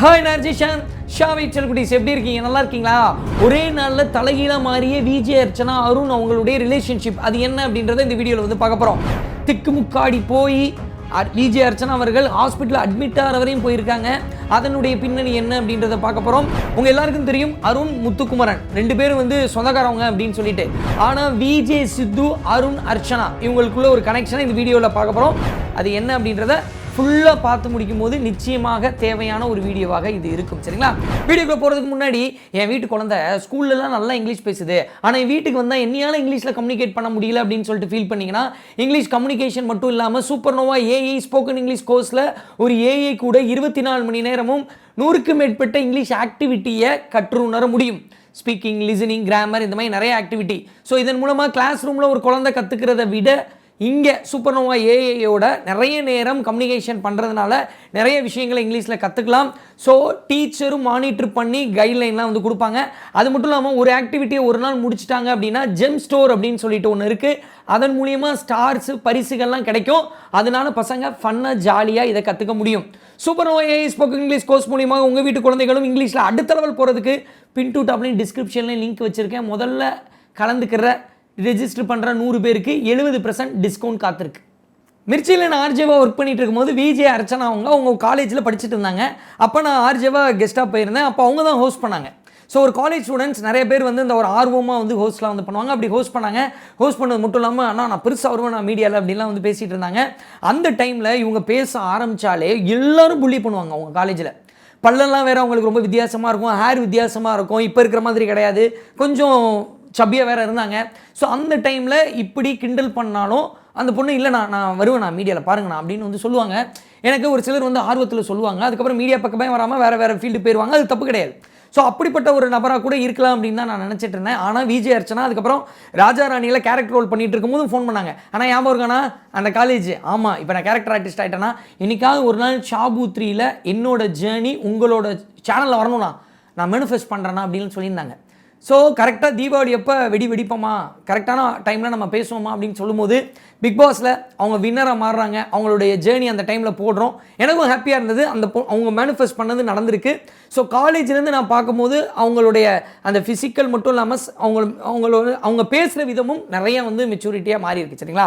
Hi நர்ஜிஷன் Xavi செல்குட்டிஸ் எப்படி இருக்கீங்க? நல்லா இருக்கீங்களா? ஒரே நாளில் தலைகீழாக மாறிய விஜய் அர்ச்சனா அருண் அவங்களுடைய ரிலேஷன்ஷிப் அது என்ன அப்படின்றத இந்த வீடியோவில் வந்து பார்க்க போகிறோம் திக்குமுக்காடி போய் விஜய் அர்ச்சனா அவர்கள் ஹாஸ்பிட்டலில் அட்மிட் ஆகிற வரையும் போயிருக்காங்க. அதனுடைய பின்னணி என்ன அப்படின்றத பார்க்க போகிறோம் உங்கள் எல்லாருக்கும் தெரியும் அருண் முத்துக்குமரன். ரெண்டு பேரும் வந்து சொந்தக்காரவங்க அப்படின்னு சொல்லிட்டு. ஆனால் விஜே சித்து அருண் அர்ச்சனா இவங்களுக்குள்ள ஒரு கனெக்ஷனை இந்த வீடியோவில் பார்க்க போகிறோம் அது என்ன அப்படின்றத ஃபுல்லாக பார்த்து முடிக்கும் போது நிச்சயமாக தேவையான ஒரு வீடியோவாக இது இருக்கும் சரிங்களா? வீடியோக்குள்ள போகிறதுக்கு முன்னாடி என் வீட்டு குழந்தை ஸ்கூல்லலாம் நல்லா இங்கிலீஷ் பேசுது. ஆனால் என் வீட்டுக்கு வந்தால் என்னையால இங்கிலீஷில் கம்யூனிகேட் பண்ண முடியல அப்படின்னு சொல்லிட்டு ஃபீல் பண்ணீங்கன்னா இங்கிலீஷ் கம்யூனிகேஷன் மட்டும் இல்லாமல் Super Nova AI spoken English கோர்ஸில் ஒரு ஏஐ கூட இருபத்தி நாலு மணி நேரமும் நூறுக்கு மேற்பட்ட இங்கிலீஷ் ஆக்டிவிட்டியை கற்றுணர முடியும். ஸ்பீக்கிங் லிசனிங் கிராமர் இந்த மாதிரி நிறைய ஆக்டிவிட்டி ஸோ இதன் மூலமாக கிளாஸ் ரூமில் ஒரு குழந்தை கற்றுக்கிறத விட இங்கே சூப்பர்னோவா ஏஐயோட நிறைய நேரம் கம்யூனிகேஷன் பண்ணுறதுனால நிறைய விஷயங்களை இங்கிலீஷில் கற்றுக்கலாம் ஸோ டீச்சரும் மானிட்டர் பண்ணி கைட்லைன்லாம் வந்து கொடுப்பாங்க. அது மட்டும் இல்லாமல் ஒரு ஆக்டிவிட்டியை ஒரு நாள் முடிச்சிட்டாங்க அப்படின்னா ஜெம் ஸ்டோர் அப்படின்னு சொல்லிட்டு ஒன்று இருக்குது அதன் மூலியமாக ஸ்டார்ஸு பரிசுகள்லாம் கிடைக்கும். அதனால பசங்க ஃபன்னாக ஜாலியாக இதை கற்றுக்க முடியும். Super AI spoken English course மூலியமாக உங்கள் வீட்டு குழந்தைகளும் இங்கிலீஷில் அடுத்த லெவல் போகிறதுக்கு பின் டூ டாப்லையும் டிஸ்கிரிப்ஷன்லையும் லிங்க் வச்சுருக்கேன். முதல்ல கலந்துக்கிற ரெஜிஸ்டர் பண்ணுற நூறு பேருக்கு எழுபது பர்சன்ட் டிஸ்கவுண்ட் காத்திருக்கு. மிர்ச்சியில் நான் ஆர்ஜேவாக ஒர்க் பண்ணிட்டு இருக்கும்போது விஜே அர்ச்சனா அவங்க அவங்க காலேஜில் படிச்சுட்டு இருந்தாங்க. அப்போ நான் ஆர்ஜேவாக கெஸ்ட்டாக போயிருந்தேன். அப்போ அவங்க தான் ஹோஸ்ட் பண்ணாங்க. ஸோ ஒரு காலேஜ் ஸ்டூடெண்ட்ஸ் நிறைய பேர் வந்து இந்த ஒரு ஆர்வமாக வந்து ஹோஸ்ட்லாம் வந்து பண்ணுவாங்க. அப்படி ஹோஸ்ட் பண்ணாங்க. ஹோஸ்ட் பண்ணது மட்டும் இல்லாமல் அண்ணா நான் பெருசாக வருவேன் நான் மீடியாவில் அப்படிலாம் வந்து பேசிகிட்டு இருந்தாங்க. அந்த டைமில் இவங்க பேச ஆரம்பித்தாலே எல்லோரும் புள்ளி பண்ணுவாங்க அவங்க காலேஜில் பல்லெல்லாம் வேறு அவங்களுக்கு ரொம்ப வித்தியாசமாக இருக்கும். ஹேர் வித்தியாசமாக இருக்கும். இப்போ இருக்கிற மாதிரி கிடையாது. கொஞ்சம் சப்பியாக வேறு இருந்தாங்க. ஸோ அந்த டைமில் இப்படி கிண்டல் பண்ணாலும் அந்த பொண்ணு இல்லை நான் நான் வருவேன் நான் மீடியாவில் பாருங்கண்ணா அப்படின்னு வந்து சொல்லுவாங்க. எனக்கு ஒரு சிலர் வந்து ஆர்வத்தில் சொல்லுவாங்க. அதுக்கப்புறம் மீடியா பக்கமே வராமல் வேறு வேறு ஃபீல்டு போயிடுவாங்க அது தப்பு கிடையாது. ஸோ அப்படிப்பட்ட ஒரு நபராக கூட இருக்கலாம் அப்படின்னு தான் நான் நினச்சிட்டு இருந்தேன். ஆனால் விஜய் அர்ச்சனா அதுக்கப்புறம் ராஜா ராணியில் கேரக்டர் ரோல் பண்ணிட்டு இருக்கும்போது ஃபோன் பண்ணாங்க. ஆனால் ஞாபகம் இருக்கானா அந்த காலேஜ் ஆமாம் இப்போ நான் கேரக்டர் ஆர்டிஸ்ட் ஆகிட்டேன்னா என்னைக்காவது ஒரு நாள் ஷாபு த்ரீயில் என்னோட ஜேர்னி உங்களோட சேனலில் வரணும்னா நான் மேனிஃபெஸ்ட் பண்ணுறேன்னா அப்படின்னு சொல்லியிருந்தாங்க. ஸோ கரெக்டாக தீபாவளி எப்போ வெடி வெடிப்போமா? கரெக்டான டைமில் நம்ம பேசுவோமா அப்படின்னு சொல்லும்போது பிக் பாஸில் அவங்க வின்னராக மாறுறாங்க. அவங்களுடைய ஜேர்னி அந்த டைமில் போடுறோம். எனக்கும் ஹாப்பியாக இருந்தது. அந்த பொ- அவங்க மேனிஃபெஸ்ட் பண்ணது நடந்திருக்கு. ஸோ காலேஜ்லேருந்து நான் பார்க்கும்போது அவங்களுடைய அந்த ஃபிசிக்கல் மட்டும் இல்லாமல் ஸ்- அவங்க அவங்களோட அவங்க பேசுகிற விதமும் நிறைய வந்து மெச்சூரிட்டியாக மாறி இருக்கு சரிங்களா?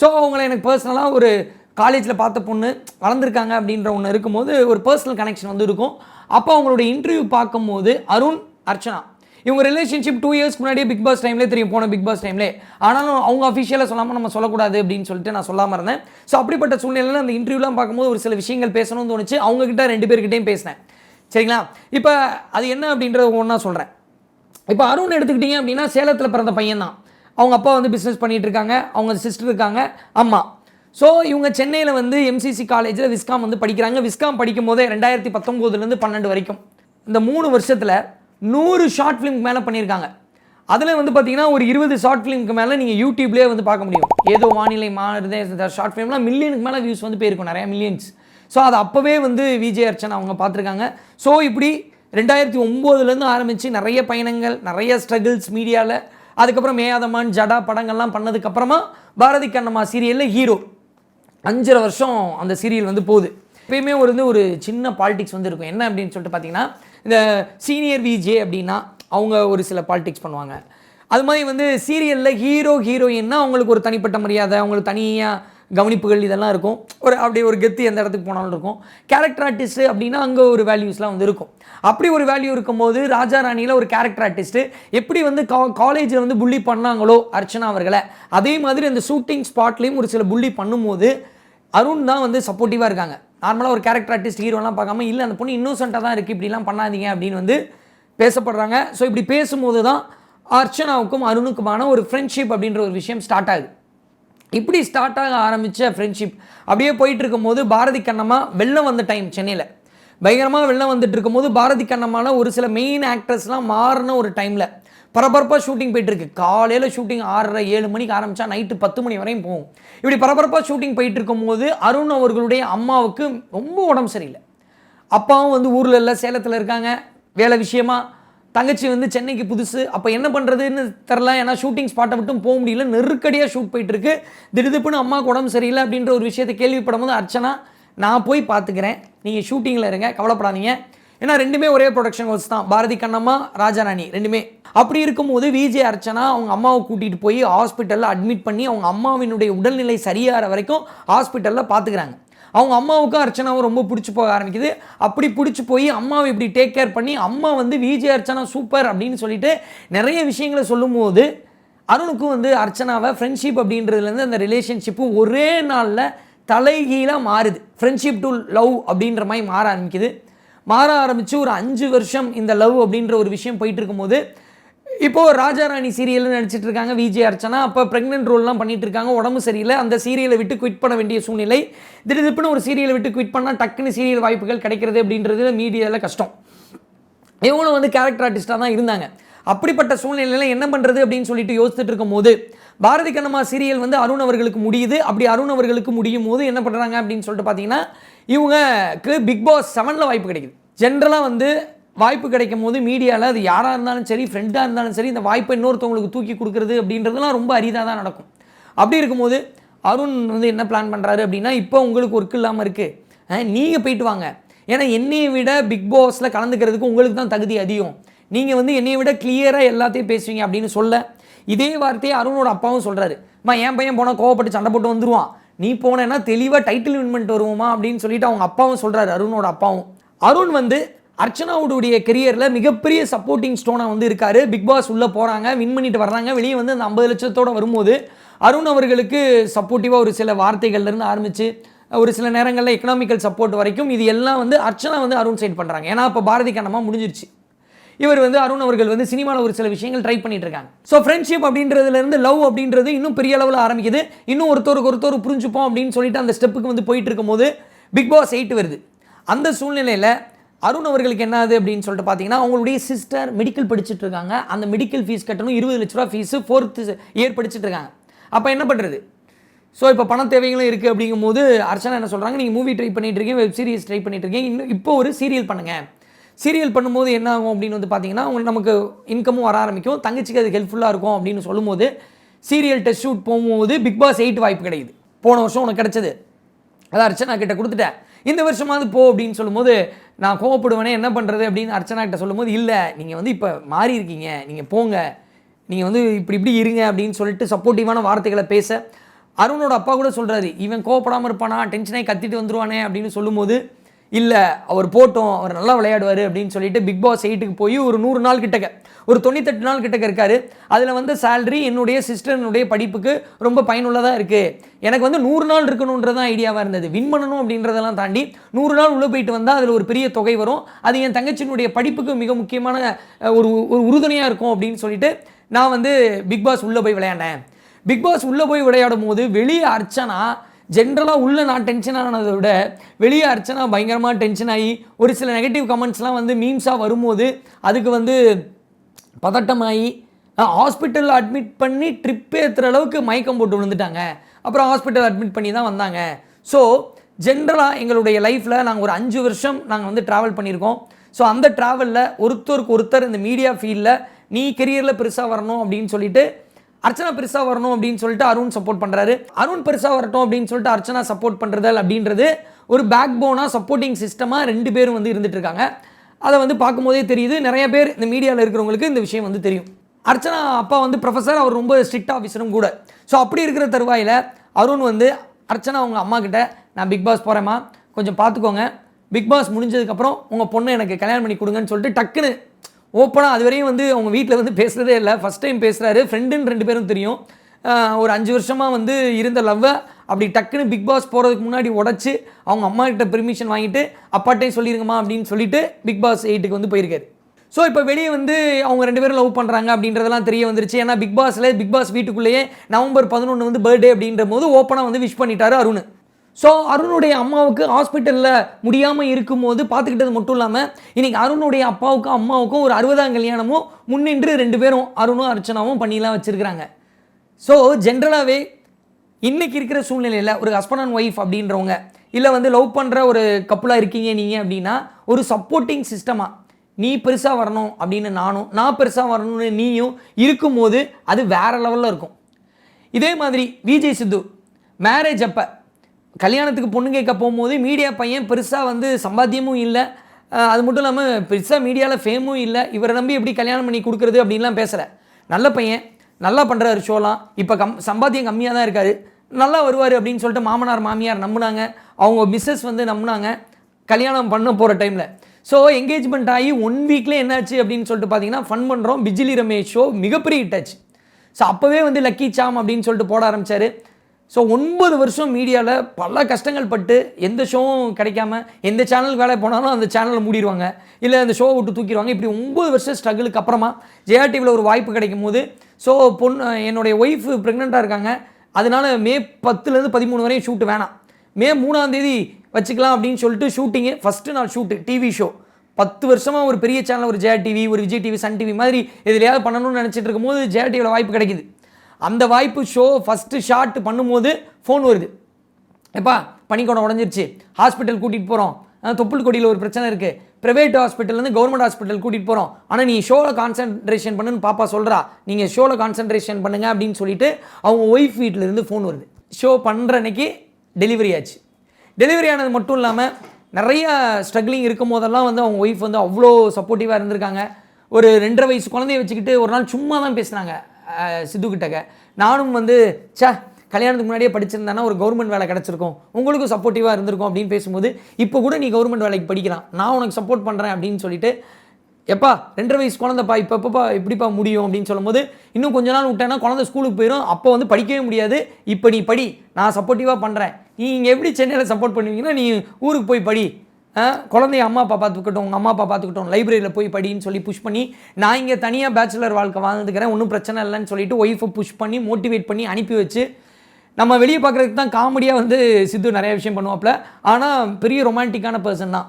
ஸோ அவங்கள எனக்கு பர்சனலாக ஒரு காலேஜில் பார்த்த பொண்ணு வளர்ந்துருக்காங்க அப்படின்ற ஒன்று இருக்கும்போது ஒரு பர்சனல் கனெக்ஷன் வந்து இருக்கும். அப்போ அவங்களுடைய இன்டர்வியூ பார்க்கும்போது அருண் அர்ச்சனா இவங்க ரிலேஷன்ஷிப் டூ இயர்ஸ்க்கு முன்னாடியே பிக் பாஸ் டைம்லேயே தெரியும் போன பிக் பாஸ் டைம்லே ஆனாலும் அவங்க அஃபிஷியலாக சொல்லாமல் நம்ம சொல்லக்கூடாது அப்படின்னு சொல்லிட்டு நான் சொல்லாமல் இருந்தேன். ஸோ அப்படிப்பட்ட சூழ்நிலையில் அந்த இன்டர்வியூலாம் பார்க்கும்போது ஒரு சில விஷயங்கள் பேசணும்னு தோணுச்சு. அவங்கக்கிட்ட ரெண்டு பேர்கிட்டையும் பேசினேன். சரிங்களா? இப்போ அது என்ன அப்படின்றத ஒன்றா சொல்கிறேன் இப்போ அருண் எடுத்துக்கிட்டீங்க அப்படின்னா சேலத்தில் பிறந்த பையன் தான் அவங்க அப்பா வந்து பிஸ்னஸ் பண்ணிட்டு இருக்காங்க. அவங்க சிஸ்டர் இருக்காங்க. அம்மா. ஸோ இவங்க சென்னையில் வந்து எம்சிசி காலேஜில் விஸ்காம் வந்து படிக்கிறாங்க. விஸ்காம் படிக்கும் போதே ரெண்டாயிரத்தி பத்தொம்போதுலேருந்து பன்னெண்டு வரைக்கும். இந்த மூணு வருஷத்தில் நூறு ஷார்ட் ஃபிலிம்க்கு மேலே பண்ணியிருக்காங்க. அதில் வந்து பார்த்தீங்கன்னா ஒரு இருபது ஷார்ட் ஃபிலிம்க்கு மேலே நீங்கள் யூடியூப்லேயே வந்து பார்க்க முடியும். ஏதோ வானிலை மாறுதே ஷார்ட் ஃபிலிம்லாம் மில்லியனுக்கு மேலே வியூஸ் வந்து போயிருக்கும் நிறைய மில்லியன்ஸ் ஸோ அது அப்போவே வந்து விஜய் அர்ச்சன் அவங்க பார்த்துருக்காங்க. ஸோ இப்படி ரெண்டாயிரத்தி ஒம்போதுலேருந்து ஆரம்பித்து நிறைய பயணங்கள் நிறைய ஸ்ட்ரகிள்ஸ் மீடியாவில் அதுக்கப்புறம் மேயாதமான் ஜடா படங்கள்லாம் பண்ணதுக்கப்புறமா பாரதி கண்ணம்மா சீரியலில் ஹீரோ அஞ்சரை வருஷம் அந்த சீரியல் வந்து போகுது. எப்பயுமே ஒரு வந்து ஒரு சின்ன பாலிடிக்ஸ் வந்து இருக்கும். என்ன அப்படின்னு சொல்லிட்டு பார்த்தீங்கன்னா இந்த சீனியர் விஜே அப்படின்னா அவங்க ஒரு சில பாலிடிக்ஸ் பண்ணுவாங்க. அது மாதிரி வந்து சீரியலில் ஹீரோ ஹீரோயின்னா அவங்களுக்கு ஒரு தனிப்பட்ட மரியாதை அவங்களுக்கு தனியாக கவனிப்புகள் இதெல்லாம் இருக்கும். ஒரு அப்படி ஒரு கெத்து எந்த இடத்துக்கு போனாலும் இருக்கும். கேரக்டர் ஆர்டிஸ்ட்டு அப்படின்னா அங்கே ஒரு வேல்யூஸ்லாம் வந்து இருக்கும். அப்படி ஒரு வேல்யூ இருக்கும்போது ராஜா ராணியில் ஒரு கேரக்டர் ஆர்டிஸ்ட்டு எப்படி வந்து கா காலேஜில் வந்து புள்ளி பண்ணாங்களோ அர்ச்சனா அவர்களை அதே மாதிரி அந்த ஷூட்டிங் ஸ்பாட்லேயும் ஒரு சில புள்ளி பண்ணும்போது அருண் தான் வந்து சப்போர்ட்டிவாக இருக்காங்க. நார்மலாக ஒரு கேரக்டர் ஆர்டிஸ்ட் ஹீரோலாம் பார்க்காம இல்லை அந்த பொண்ணு இன்னோசென்ட்டாக தான் இருக்குது இப்படிலாம் பண்ணாதீங்க அப்படின்னு வந்து பேசப்படுறாங்க. ஸோ இப்படி பேசும்போது தான் அர்ச்சனாவுக்கும் அருணுக்குமான ஒரு ஃப்ரெண்ட்ஷிப் அப்படின்ற ஒரு விஷயம் ஸ்டார்ட் ஆகுது. இப்படி ஸ்டார்ட் ஆக ஆரம்பித்த ஃப்ரெண்ட்ஷிப் அப்படியே போயிட்டு இருக்கும்போது பாரதி கண்ணம்மா வெள்ளம் வந்த டைம் சென்னையில். பயங்கரமாக வெள்ளம் வந்துட்டு இருக்கும்போது பாரதி கண்ணம்மால ஒரு சில மெயின் ஆக்டர்ஸ்லாம் மாறின ஒரு டைமில் பரபரப்பாக ஷூட்டிங் போயிட்டுருக்கு. காலையில் ஷூட்டிங் ஆறரை ஏழு மணிக்கு ஆரம்பித்தா நைட்டு பத்து மணி வரையும் போகும். இப்படி பரபரப்பாக ஷூட்டிங் போயிட்டு இருக்கும்போது அருண் அவர்களுடைய அம்மாவுக்கு ரொம்ப உடம்பு சரியில்லை. அப்பாவும் வந்து ஊரில் இல்லை சேலத்தில் இருக்காங்க. வேலை விஷயமா தங்கச்சி வந்து சென்னைக்கு புதுசு. அப்போ என்ன பண்ணுறதுன்னு தெரில ஏன்னா ஷூட்டிங் ஸ்பாட்டை மட்டும் போக முடியல. நெருக்கடியாக ஷூட் போயிட்டுருக்கு. திடுதிப்புன்னு அம்மாவுக்கு உடம்பு சரியில்லை அப்படின்ற ஒரு விஷயத்தை கேள்விப்படும் போது அர்ச்சனா நான் போய் பார்த்துக்கிறேன். நீங்கள் ஷூட்டிங்கில் இருங்க கவலைப்படாதீங்க. ஏன்னா ரெண்டுமே ஒரே ப்ரொடக்ஷன் ஹவுஸ் தான். பாரதி கண்ணம்மா ராஜாராணி ரெண்டுமே. அப்படி இருக்கும்போது விஜய் அர்ச்சனா அவங்க அம்மாவை கூட்டிகிட்டு போய் ஹாஸ்பிட்டலில் அட்மிட் பண்ணி அவங்க அம்மாவினுடைய உடல்நிலை சரியாகிற வரைக்கும் ஹாஸ்பிட்டலில் பார்த்துக்கிறாங்க அவங்க அம்மாவுக்கும் அர்ச்சனாவும் ரொம்ப பிடிச்சி போக ஆரம்பிக்குது. அப்படி பிடிச்சி போய் அம்மாவை இப்படி டேக் கேர் பண்ணி அம்மா வந்து விஜய் அர்ச்சனா சூப்பர் அப்படின்னு சொல்லிட்டு நிறைய விஷயங்களை சொல்லும்போது அருணுக்கும் வந்து அர்ச்சனாவை ஃப்ரெண்ட்ஷிப் அப்படின்றதுலேருந்து அந்த ரிலேஷன்ஷிப்பு ஒரே நாளில் தலைகீழாக மாறுது. ஃப்ரெண்ட்ஷிப் டு லவ் அப்படின்ற மாதிரி மாற ஆரம்பிக்குது. மாற ஆரம்பித்து ஒரு அஞ்சு வருஷம் இந்த லவ் அப்படின்ற ஒரு விஷயம் போயிட்டு இருக்கும்போது இப்போது ராஜாராணி சீரியல்னு நடிச்சிட்டு இருக்காங்க விஜய் அர்ச்சனா. அப்போ ப்ரெக்னென்ட் ரோல்லாம் பண்ணிட்டு இருக்காங்க உடம்பு சரியில்லை. அந்த சீரியலை விட்டு குவிட் பண்ண வேண்டிய சூழ்நிலை. திடீர்னு ஒரு சீரியலை விட்டு குவிட் பண்ணால் டக்குன்னு சீரியல் வாய்ப்புகள் கிடைக்கிறது அப்படின்றது மீடியாவில் கஷ்டம். இவங்களும் வந்து கேரக்டர் ஆர்டிஸ்டாக தான் இருந்தாங்க. அப்படிப்பட்ட சூழ்நிலையில் என்ன பண்ணுறது அப்படின்னு சொல்லிட்டு யோசிச்சுட்டு இருக்கும்போது பாரதி கண்ணம்மா சீரியல் வந்து அருண் அவர்களுக்கு முடியுது. அப்படி அருண் அவர்களுக்கு முடியும் போது என்ன பண்ணுறாங்க அப்படின்னு சொல்லிட்டு பார்த்தீங்கன்னா இவங்களுக்கு பிக் பாஸ் செவனில் வாய்ப்பு கிடைக்குது. ஜென்ரலாக வந்து வாய்ப்பு கிடைக்கும் போது மீடியாவில் அது யாராக இருந்தாலும் சரி ஃப்ரெண்டாக இருந்தாலும் சரி இந்த வாய்ப்பை இன்னொருத்தவங்களுக்கு தூக்கி கொடுக்குறது அப்படின்றதுலாம் ரொம்ப அரிதாக தான் நடக்கும். அப்படி இருக்கும்போது அருண் வந்து என்ன பிளான் பண்ணுறாரு அப்படின்னா இப்போ உங்களுக்கு ஒர்க் இல்லாமல் இருக்குது நீங்கள் போயிட்டு வாங்க. ஏன்னா என்னையை விட பிக் பாஸில் கலந்துக்கிறதுக்கு உங்களுக்கு தான் தகுதி அதிகம். நீங்கள் வந்து என்னையை விட கிளியராக எல்லாத்தையும் பேசுவீங்க அப்படின்னு சொல்ல இதே வார்த்தையை அருணோட அப்பாவும் சொல்கிறாரு அம்மா என் பையன் போனால் கோவப்பட்டு சண்டை போட்டு வந்துடுவான் நீ போனேன்னா தெளிவாக டைட்டில் வின் பண்ணிட்டு வருவோமா? அப்படின்னு சொல்லிட்டு அவங்க அப்பாவும் சொல்கிறாரு அருணோட அப்பாவும். அருண் வந்து அர்ச்சனாவுடைய கெரியரில் மிகப்பெரிய சப்போர்ட்டிங் ஸ்டோனாக வந்து இருக்காரு. பிக் பாஸ் உள்ளே போகிறாங்க வின் பண்ணிட்டு வர்றாங்க. வெளியே வந்து அந்த ஐம்பது லட்சத்தோட வரும்போது அருண் அவர்களுக்கு சப்போர்ட்டிவாக ஒரு சில வார்த்தைகள்லேருந்து ஆரம்பித்து ஒரு சில நேரங்களில் எக்கனாமிக்கல் சப்போர்ட் வரைக்கும் இது எல்லாம் வந்து அர்ச்சனா வந்து அருண் சைட் பண்ணுறாங்க ஏன்னா இப்போ பாரதி கண்ணமாக முடிஞ்சிருச்சு. இவர் வந்து அருண் அவர்கள் வந்து சினிமாவில் ஒரு சில விஷயங்கள் ட்ரை பண்ணிட்டு இருக்காங்க ஸோ ஃப்ரெண்ட்ஷிப் அப்படின்றதுலேருந்து லவ் அப்படின்றது இன்னும் பெரிய அளவில் ஆரம்பிக்குது. இன்னும் ஒருத்தருக்கு ஒருத்தர் புரிஞ்சுப்போம் அப்படின்னு சொல்லிட்டு அந்த ஸ்டெப்புக்கு வந்து போயிட்டு இருக்கும்போது பிக் பாஸ் எயிட் வருது. அந்த சூழ்நிலையில் அருண் அவர்களுக்கு என்னது அப்படின்னு சொல்லிட்டு பார்த்தீங்கன்னா அவங்களுடைய சிஸ்டர் மெடிக்கல் படிச்சுட்டு இருக்காங்க அந்த மெடிக்கல் ஃபீஸ் கட்டணும். இருபது லட்ச ரூபா ஃபீஸு ஃபோர்த்து இயர் படிச்சுட்டு இருக்காங்க அப்போ என்ன பண்ணுறது ஸோ இப்போ பண தேவைகளும் இருக்குது அப்படிங்கும்போது அர்ச்சனா என்ன சொல்கிறாங்க நீங்கள் மூவி ட்ரை பண்ணிட்டு இருக்கீங்க வெப் சீரிஸ் ட்ரை பண்ணிட்டு இருக்கீங்க இன்னும் இப்போ ஒரு சீரியல் பண்ணுங்கள் சீரியல் பண்ணும்போது என்ன ஆகும் அப்படின்னு வந்து பார்த்தீங்கன்னா உங்களுக்கு நமக்கு இன்கமும் வர ஆரம்பிக்கும். தங்கச்சிக்கு அது ஹெல்ப்ஃபுல்லாக இருக்கும் அப்படின்னு சொல்லும்போது சீரியல் டெஸ்ட் ஷூட் போகும்போது பிக் பாஸ் எயிட் வாய்ப்பு கிடைக்குது. போன வருஷம் உனக்கு கிடச்சது. அதான் அர்ச்சனா கிட்ட கொடுத்துட்டேன். இந்த வருஷமாவது போ அப்படின்னு சொல்லும்போது நான் கோவப்படுவேனே என்ன பண்ணுறது அப்படின்னு அர்ச்சனா கிட்ட சொல்லும்போது இல்லை நீங்கள் வந்து இப்போ மாறி இருக்கீங்க. நீங்கள் போங்க. நீங்கள் வந்து இப்படி இப்படி இருங்க அப்படின்னு சொல்லிட்டு சப்போர்ட்டிவான வார்த்தைகளை பேச அருணோட அப்பா கூட சொல்கிறாரு இவன் கோவப்படாமல் இருப்பானா? டென்ஷனாகி கத்திட்டு வந்துருவானே? அப்படின்னு சொல்லும்போது இல்லை அவர் போட்டோம் அவர் நல்லா விளையாடுவார் அப்படின்னு சொல்லிட்டு பிக் பாஸ் எயிட்டுக்கு போய் ஒரு நூறு நாள் கிட்டக்க ஒரு தொண்ணூத்தெட்டு நாள் கிட்டக்க இருக்காரு. அதில் வந்து சேல்ரி என்னுடைய சிஸ்டர்னுடைய படிப்புக்கு ரொம்ப பயனுள்ளதாக இருக்குது எனக்கு வந்து நூறு நாள் இருக்கணுன்றது தான் ஐடியாவாக இருந்தது. வின் பண்ணணும் அப்படின்றதெல்லாம் தாண்டி நூறு நாள் உள்ளே போயிட்டு வந்தால் அதில் ஒரு பெரிய தொகை வரும். அது என் தங்கச்சியினுடைய படிப்புக்கு மிக முக்கியமான ஒரு ஒரு உறுதுணையாக இருக்கும் அப்படின்னு சொல்லிட்டு நான் வந்து பிக் பாஸ் உள்ளே போய் விளையாண்டேன். பிக் பாஸ் உள்ளே போய் விளையாடும் போது வெளியே அர்ச்சனா ஜென்ரலாக உள்ளே நான் டென்ஷன் ஆனதை விட வெளியே அர்ச்சனா பயங்கரமாக டென்ஷன் ஆகி ஒரு சில நெகட்டிவ் கமெண்ட்ஸ்லாம் வந்து மீம்ஸாக வரும்போது அதுக்கு வந்து பதட்டமாகி ஹாஸ்பிட்டலில் அட்மிட் பண்ணி ட்ரிப் ஏற்றுற அளவுக்கு மயக்கம் போட்டு விழுந்துட்டாங்க. அப்புறம் ஹாஸ்பிட்டல் அட்மிட் பண்ணி தான் வந்தாங்க. ஸோ ஜென்ரலாக எங்களுடைய லைஃப்பில் நாங்கள் ஒரு அஞ்சு வருஷம் நாங்கள் வந்து ட்ராவல் பண்ணியிருக்கோம். ஸோ அந்த ட்ராவலில் ஒருத்தருக்கு ஒருத்தர் இந்த மீடியா ஃபீல்டில் நீ கெரியரில் பெருசாக வரணும் அப்படின்னு சொல்லிட்டு அர்ச்சனா பெருசாக வரணும் அப்படின்னு சொல்லிட்டு அருண் சப்போர்ட் பண்ணுறாரு அருண் பெருசாக வரட்டும் அப்படின்னு சொல்லிட்டு அர்ச்சனா சப்போர்ட் பண்ணுறதல் அப்படின்றது ஒரு பேக் போனாக சப்போர்ட்டிங் சிஸ்டமாக ரெண்டு பேரும் வந்து இருந்துட்டு இருக்காங்க. அதை வந்து பார்க்கும்போதே தெரியுது. நிறைய பேர் இந்த மீடியாவில் இருக்கிறவங்களுக்கு இந்த விஷயம் வந்து தெரியும். அர்ச்சனா அப்பா வந்து ப்ரொஃபஸர் அவர் ரொம்ப ஸ்ட்ரிக்ட் ஆஃபீஸரும் கூட. ஸோ அப்படி இருக்கிற தருவாயில் அருண் வந்து அர்ச்சனா அவங்க அம்மா கிட்ட நான் பிக் பாஸ் போகிறேம்மா கொஞ்சம் பார்த்துக்கோங்க. பிக் பாஸ் முடிஞ்சதுக்கப்புறம் உங்கள் பொண்ணை எனக்கு கல்யாணம் பண்ணி கொடுங்கன்னு சொல்லிட்டு டக்குன்னு ஓப்பனாக அது வரையும் வந்து அவங்க வீட்டில் வந்து பேசுகிறதே இல்லை. ஃபஸ்ட் டைம் பேசுகிறாரு ஃப்ரெண்டுன்னு ரெண்டு பேரும் தெரியும். ஒரு அஞ்சு வருஷமாக வந்து இருந்த லவ்வை அப்படி டக்குன்னு பிக் பாஸ் போகிறதுக்கு முன்னாடி உடச்சி அவங்க அம்மா கிட்ட பெர்மிஷன் வாங்கிட்டு அப்பாட்டையும் சொல்லிடுங்கம்மா அப்படின்னு சொல்லிட்டு பிக் பாஸ் எயிட்டுக்கு வந்து போயிருக்காரு. ஸோ இப்போ வெளியே வந்து அவங்க ரெண்டு பேரும் லவ் பண்ணுறாங்க அப்படின்றதெல்லாம் தெரிய வந்துருச்சு. ஏன்னா பிக் பாஸில் பிக் பாஸ் வீட்டுக்குள்ளேயே நவம்பர் பதினொன்று வந்து பர்த்டே அப்படின்ற போது ஓப்பனாக வந்து விஷ் பண்ணிட்டாரு அருண். ஸோ அருணுடைய அம்மாவுக்கு ஹாஸ்பிட்டலில் முடியாமல் இருக்கும்போது பார்த்துக்கிட்டது மட்டும் இல்லாமல் இன்றைக்கி அருணுடைய அப்பாவுக்கும் அம்மாவுக்கும் ஒரு அறுபதாம் கல்யாணமும் முன்னின்று ரெண்டு பேரும் அருணும் அர்ச்சனாவும் பண்ணிலாம் வச்சுருக்கிறாங்க. ஸோ ஜென்ரலாகவே இன்றைக்கி இருக்கிற சூழ்நிலையில் ஒரு ஹஸ்பண்ட் அண்ட் ஒய்ஃப் அப்படின்றவங்க இல்லை வந்து லவ் பண்ணுற ஒரு கப்புளாக இருக்கீங்க நீங்கள் அப்படின்னா ஒரு சப்போர்ட்டிங் சிஸ்டமாக நீ பெருசாக வரணும் அப்படின்னு நானும் நான் பெருசாக வரணும்னு நீயும் இருக்கும்போது அது வேற லெவலில் இருக்கும். இதே மாதிரி விஜய் சித்து மேரேஜ் அப்போ கல்யாணத்துக்கு பொண்ணு கேட்க போகும்போது மீடியா பையன் பெருசாக வந்து சம்பாத்தியமும் இல்லை. அது மட்டும் இல்லாமல் பெருசாக மீடியாவில் ஃபேமும் இல்லை. இவரை நம்பி எப்படி கல்யாணம் பண்ணி கொடுக்குறது அப்படின்லாம் பேசலை. நல்ல பையன் நல்லா பண்ணுறாரு ஷோலாம் இப்போ கம் சம்பாத்தியம் கம்மியாக தான் இருக்காரு. நல்லா வருவார் அப்படின்னு சொல்லிட்டு மாமனார் மாமியார் நம்பினாங்க. அவங்க மிஸ்ஸஸ் வந்து நம்பினாங்க. கல்யாணம் பண்ண போகிற டைமில் ஸோ என்கேஜ்மெண்ட் ஆகி ஒன் வீக்லேயே என்னாச்சு அப்படின்னு சொல்லிட்டு பார்த்தீங்கன்னா ஃபன் பண்ணுறோம் பிஜிலி ரமேஷ் ஷோ மிகப்பெரிய ஹிட் ஆச்சு. ஸோ அப்போவே வந்து லக்கி சாம் அப்படின்னு சொல்லிட்டு போட ஆரம்பித்தார் ஸோ ஒன்பது வருஷம் மீடியாவில் பல கஷ்டங்கள் பட்டு எந்த ஷோவும் கிடைக்காம எந்த சேனலுக்கு வேலை போனாலும் அந்த சேனலை மூடிடுவாங்க. இல்லை அந்த ஷோவை விட்டு தூக்கிடுவாங்க. இப்படி ஒன்பது வருஷம் ஸ்ட்ரகிளுக்கு அப்புறமா ஜெயா டிவியில் ஒரு வாய்ப்பு கிடைக்கும் போது ஸோ பொண்ணு என்னுடைய ஒய்ஃப் ப்ரெக்னெண்ட்டாக இருக்காங்க. அதனால மே பத்துலேருந்து பதிமூணு வரையும் ஷூட்டு வேணாம். மே மூணாம் தேதி வச்சுக்கலாம் அப்படின்னு சொல்லிட்டு ஷூட்டிங்கு ஃபஸ்ட்டு நாள் ஷூட்டு டிவி ஷோ பத்து வருஷமாக ஒரு பெரிய சேனல் ஒரு ஜெயா டிவி ஒரு விஜய் டிவி சன் டிவி மாதிரி எதுலையாவது பண்ணணும்னு நினச்சிட்டு இருக்கும்போது ஜெயா டிவியில் வாய்ப்பு கிடைக்குது. அந்த வாய்ப்பு ஷோ ஃபஸ்ட்டு ஷாட் பண்ணும்போது ஃபோன் வருது. எப்பா பனிக்கோடம் உடஞ்சிருச்சு. ஹாஸ்பிட்டல் கூட்டிகிட்டு போகிறோம் தொப்புள் கொடியில் ஒரு பிரச்சனை இருக்குது ப்ரைவேட் ஹாஸ்பிட்டல்லேருந்து கவர்மெண்ட் ஹாஸ்பிட்டல் கூட்டிகிட்டு போகிறோம் ஆனால் நீ ஷோவில் கான்சன்ட்ரேஷன் பண்ணுன்னு பாப்பா சொல்கிறா நீங்கள் ஷோவில் கான்சென்ட்ரேஷன் பண்ணுங்கள் அப்படின்னு சொல்லிட்டு அவங்க ஒய்ஃப் வீட்டிலேருந்து ஃபோன் வருது. ஷோ பண்ணுற அன்னைக்கு டெலிவரி ஆச்சு. டெலிவரி ஆனது மட்டும் இல்லாமல் நிறைய ஸ்ட்ரகிளிங் இருக்கும் போதெல்லாம் வந்து அவங்க ஒய்ஃப் வந்து அவ்வளோ சப்போர்ட்டிவாக இருந்திருக்காங்க. ஒரு ரெண்டரை வயசு குழந்தைய வச்சுக்கிட்டு ஒரு நாள் சும்மா தான் பேசுனாங்க. அஹ், சித்து நானும் வந்து ச்சே கல்யாணத்துக்கு முன்னாடியே படிச்சிருந்தானா ஒரு கவர்மெண்ட் வேலை கிடச்சிருக்கும். உங்களுக்கும் சப்போர்ட்டிவாக இருந்திருக்கும் அப்படின்னு பேசும்போது இப்போ கூட நீ கவர்மெண்ட் வேலைக்கு படிக்கலாம். நான் உனக்கு சப்போர்ட் பண்ணுறேன் அப்படின்னு சொல்லிட்டு எப்பா ரெண்டரை வயசு குழந்தைப்பா இப்போ எப்பப்பா எப்படிப்பா முடியும் அப்படின்னு சொல்லும்போது இன்னும் கொஞ்ச நாள் விட்டேன்னா குழந்தை ஸ்கூலுக்கு போயிடும் அப்போ வந்து படிக்கவே முடியாது. இப்போ நீ படி. நான் சப்போர்ட்டிவாக பண்ணுறேன் நீ இங்கே எப்படி சென்னையில் சப்போர்ட் பண்ணுவீங்கன்னா நீ ஊருக்கு போய் படி. குழந்தைய அம்மா அப்பா பார்த்துக்கட்டும் உங்கள் அம்மா அப்பா பார்த்துக்கட்டும் லைப்ரரியில் போய் படின்னு சொல்லி புஷ் பண்ணி நான் இங்கே தனியாக பேச்சுலர் வாழ்க்கை வாழ்ந்துக்கிறேன் ஒன்றும் பிரச்சனை இல்லைன்னு சொல்லிட்டு ஒய்ஃபை புஷ் பண்ணி மோட்டிவேட் பண்ணி அனுப்பி வச்சு நம்ம வெளியே பார்க்குறதுக்கு தான் காமெடியாக வந்து சித்து நிறைய விஷயம் பண்ணுவாப்புல. ஆனால் பெரிய ரொமான்டிக்கான பர்சன் தான்.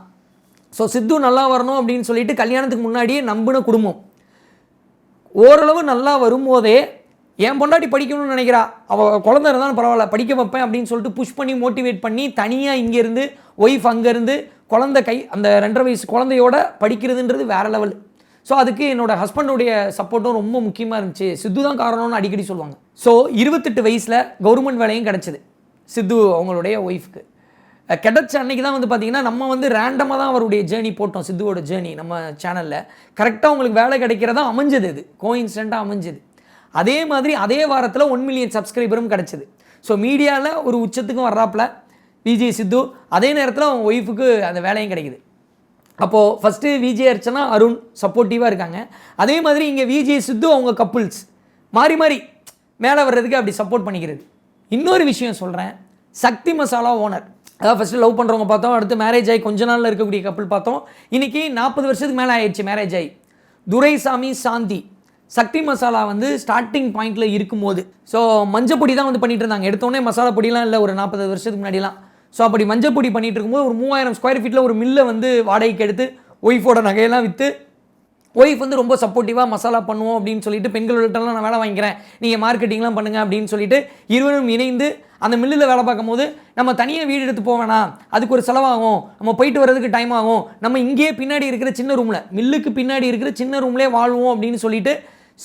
ஸோ சித்து நல்லா வரணும் அப்படின்னு சொல்லிட்டு கல்யாணத்துக்கு முன்னாடியே நம்பின குடும்பம். ஓரளவு நல்லா வரும்போதே என் பொண்டாட்டி படிக்கணும்னு நினைக்கிறா. அவள் குழந்த இருந்தாலும் பரவாயில்ல படிக்க வைப்பேன் அப்படின்னு சொல்லிட்டு புஷ் பண்ணி மோட்டிவேட் பண்ணி தனியாக இங்கேருந்து ஒய்ஃப் அங்கேருந்து குழந்தை கை அந்த ரெண்டரை வயசு குழந்தையோட படிக்கிறதுன்றது வேற லெவல் ஸோ அதுக்கு என்னோட ஹஸ்பண்டுடைய சப்போர்ட்டும் ரொம்ப முக்கியமாக இருந்துச்சு. சித்து தான் காரணம்னு அடிக்கடி சொல்லுவாங்க. ஸோ இருபத்தெட்டு வயசில் கவர்மெண்ட் வேலையும் கிடச்சிது. சித்து அவங்களுடைய ஒய்ஃப்க்கு கிடச்ச அன்னைக்கு தான் வந்து பார்த்தீங்கன்னா நம்ம வந்து ரேண்டமாக தான் அவருடைய ஜேர்னி போட்டோம் சித்துவோட ஜேர்னி நம்ம சேனலில் கரெக்டாக உங்களுக்கு வேலை கிடைக்கிறதா அமைஞ்சது இது கோயின்சிடெண்ட்டாக அமைஞ்சது. அதே மாதிரி அதே வாரத்தில் ஒன் மில்லியன் சப்ஸ்கிரைபரும் கிடச்சிது. ஸோ மீடியாவில் ஒரு உச்சத்துக்கும் வர்றாப்புல. விஜய் சித்து அதே நேரத்தில் அவங்க ஒய்ஃபுக்கு அந்த வேலையும் கிடைக்குது. அப்போது ஃபஸ்ட்டு விஜய் அர்ச்சனா அருண் சப்போர்ட்டிவாக இருக்காங்க. அதே மாதிரி இங்கே விஜய் சித்து அவங்க கப்புள்ஸ் மாறி மாறி மேலே வர்றதுக்கு அப்படி சப்போர்ட் பண்ணிக்கிறது. இன்னொரு விஷயம் சொல்கிறேன் சக்தி மசாலா ஓனர் அதாவது ஃபஸ்ட்டு லவ் பண்ணுறவங்க பார்த்தோம் அடுத்து மேரேஜ் ஆகி கொஞ்ச நாளில் இருக்கக்கூடிய கப்பல் பார்த்தோம். இன்றைக்கி நாற்பது வருஷத்துக்கு மேலே ஆயிடுச்சு மேரேஜ் ஆகி. துரைசாமி சாந்தி. சக்தி மசாலா வந்து ஸ்டார்டிங் பாயிண்ட்டில் இருக்கும்போது. ஸோ மஞ்சப்பொடி தான் வந்து பண்ணிட்டு இருந்தாங்க. எடுத்தோடனே மசாலா பொடிலாம் இல்லை ஒரு நாற்பது வருஷத்துக்கு முன்னாடிலாம் ஸோ அப்படி மஞ்சள் பொடி பண்ணிட்டு இருக்கும்போது ஒரு மூவாயிரம் ஸ்கொயர் ஃபீட்டில் ஒரு மில்லை வந்து வாடகைக்கு எடுத்து ஒய்ஃபோட நகையெல்லாம் விற்று ஒய்ஃப் வந்து ரொம்ப சப்போர்ட்டிவாக மசாலா பண்ணுவோம் அப்படின்னு சொல்லிட்டு பெண்கள்கிட்டலாம் நான் வேலை வாங்கிக்கிறேன். நீங்கள் மார்க்கெட்டிங்லாம் பண்ணுங்கள் அப்படின்னு சொல்லிட்டு இருவரும் இணைந்து அந்த மில்லில் வேலை பார்க்கும்போது நம்ம தனியாக வீடு எடுத்து போவேணா வேணாம். அதுக்கு ஒரு செலவாகும். நம்ம போயிட்டு வர்றதுக்கு டைம் ஆகும். நம்ம இங்கேயே பின்னாடி இருக்கிற சின்ன ரூமில் மில்லுக்கு பின்னாடி இருக்கிற சின்ன ரூம்லேயே வாழ்வோம் அப்படின்னு சொல்லிட்டு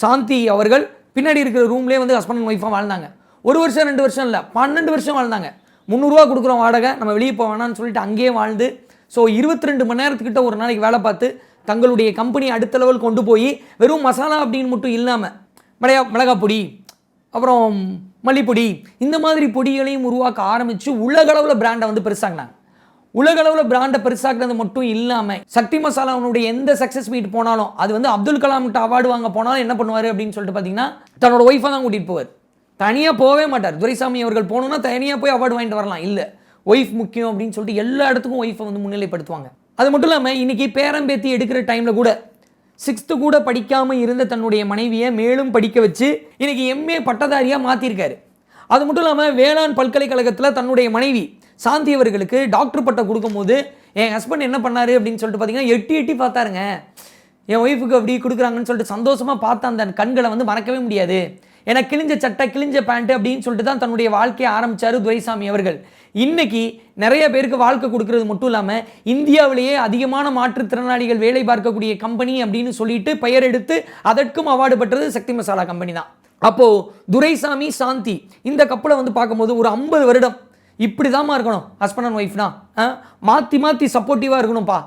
சாந்தி அவர்கள் பின்னாடி இருக்கிற ரூம்லேயே வந்து ஹஸ்பண்ட் அண்ட் ஒய்ஃபாக வாழ்ந்தாங்க. ஒரு வருஷம் ரெண்டு வருஷம் இல்லை பன்னெண்டு வருஷம் வாழ்ந்தாங்க. முந்நூறுரூவா கொடுக்குறோம் வாடகை நம்ம வெளியே போக வேணாம்னு சொல்லிட்டு அங்கேயே வாழ்ந்து ஸோ இருபத்தி ரெண்டு மணி நேரத்துக்கிட்ட ஒரு நாளைக்கு வேலை பார்த்து தங்களுடைய கம்பெனி அடுத்த லெவல் கொண்டு போய் வெறும் மசாலா அப்படின்னு மட்டும் இல்லாமல் மிளகா மிளகா பொடி அப்புறம் மல்லிப்பொடி இந்த மாதிரி பொடிகளையும் உருவாக்க ஆரம்பித்து உலகளவில் பிராண்டை வந்து பெருசாகினாங்க உலகளவில் பிராண்டை பெருசாக்குறது மட்டும் இல்லாமல் சக்தி மசாலாவுடைய எந்த சக்ஸஸ் மீட் போனாலும் அது வந்து அப்துல் கலாம்கிட்ட அவார்டு வாங்க போனாலும் என்ன பண்ணுவார் அப்படின்னு சொல்லிட்டு பார்த்தீங்கன்னா தன்னோட ஒய்ஃபை தான் கூட்டிகிட்டு போவார். தனியாக போகவே மாட்டார். துரைசாமி அவர்கள் போகணுன்னா தனியாக போய் அவார்டு வாங்கிட்டு வரலாம். இல்லை ஒய்ஃப் முக்கியம் அப்படின்னு சொல்லிட்டு எல்லா இடத்துக்கும் ஒய்ஃபை வந்து முன்னிலைப்படுத்துவாங்க. அது மட்டும் இல்லாமல் இன்றைக்கி பேரம்பேத்தி எடுக்கிற டைமில் கூட சிக்ஸ்த்து கூட படிக்காமல் இருந்த தன்னுடைய மனைவியை மேலும் படிக்க வச்சு இன்றைக்கி எம்ஏ பட்டதாரியாக மாற்றிருக்காரு அது மட்டும் இல்லாமல் வேளாண் பல்கலைக்கழகத்தில் தன்னுடைய மனைவி சாந்தி அவர்களுக்கு டாக்டர் பட்டம் கொடுக்கும்போது என் ஹஸ்பண்ட் என்ன பண்ணாரு அப்படின்னு சொல்லிட்டு பார்த்தீங்கன்னா எட்டி எட்டி பார்த்தாருங்க. என் ஒய்ஃபுக்கு அப்படி கொடுக்குறாங்கன்னு சொல்லிட்டு சந்தோஷமாக பார்த்த அந்த கண்களை வந்து மறக்கவே முடியாது. ஏன்னா கிழிஞ்ச சட்டை கிழிஞ்ச பேண்ட் அப்படின்னு சொல்லிட்டு தான் தன்னுடைய வாழ்க்கையை ஆரம்பித்தார் துரைசாமி அவர்கள். இன்னைக்கு நிறைய பேருக்கு வாழ்க்கை கொடுக்கறது மட்டும் இல்லாமல் இந்தியாவிலேயே அதிகமான மாற்றுத்திறனாளிகள் வேலை பார்க்கக்கூடிய கம்பெனி அப்படின்னு சொல்லிட்டு பெயர் எடுத்து அதற்கும் அவார்டு பெற்றது சக்தி மசாலா கம்பெனி தான். அப்போது துரைசாமி சாந்தி இந்த கப்பலை வந்து பார்க்கும்போது ஒரு ஐம்பது வருடம் இப்படி இருக்கணும் ஹஸ்பண்ட் அண்ட் ஒய்ஃப்னா மாற்றி மாற்றி சப்போர்ட்டிவாக இருக்கணும்ப்பா.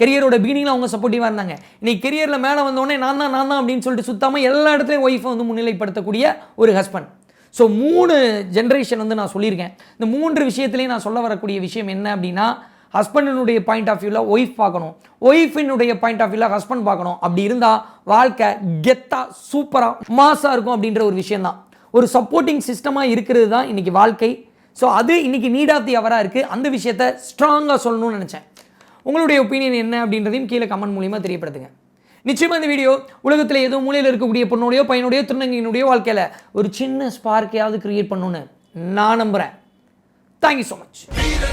கெரியரோட பிகினிங்கில் அவங்க சப்போர்ட்டிவாக இருந்தாங்க. இன்னைக்கு கெரியரில் மேலே வந்தோடனே நான் தான் நான் தான் அப்படின்னு சொல்லிட்டு சுத்தாமல் எல்லா இடத்துலையும் ஒய்ஃபை வந்து முன்னிலைப்படுத்தக்கூடிய ஒரு ஹஸ்பண்ட் ஸோ மூணு ஜென்ரேஷன் வந்து நான் சொல்லியிருக்கேன். இந்த மூன்று விஷயத்துலையும் நான் சொல்ல வரக்கூடிய விஷயம் என்ன அப்படின்னா ஹஸ்பண்டினுடைய பாயிண்ட் ஆஃப் வியூவில் ஒய்ஃப் பார்க்கணும். ஒய்ஃபினுடைய பாயிண்ட் ஆஃப் வியூவில் ஹஸ்பண்ட் பார்க்கணும். அப்படி இருந்தால் வாழ்க்கை கெத்தாக சூப்பராக மாசாக இருக்கும் அப்படின்ற ஒரு விஷயந்தான் ஒரு சப்போர்ட்டிங் சிஸ்டமாக இருக்கிறது தான் இன்றைக்கி வாழ்க்கை. ஸோ அது இன்றைக்கி நீட் ஆஃப் தி அவராக இருக்குது அந்த விஷயத்த ஸ்ட்ராங்காக சொல்லணும்னு நினச்சேன். உங்களுடைய ஒப்பீனியன் என்ன அப்படின்றதையும் கீழே கமெண்ட் மூலியமாக தெரியப்படுத்துங்க. நிச்சயமாக இந்த வீடியோ உலகத்தில் ஏதோ மூலையில் இருக்கக்கூடிய பொண்ணுடையோ பையனுடைய திருநங்கையினுடைய வாழ்க்கையில் ஒரு சின்ன ஸ்பார்க்கையாவது கிரியேட் பண்ணுன்னு நான் நம்புகிறேன் தேங்க்யூ ஸோ மச்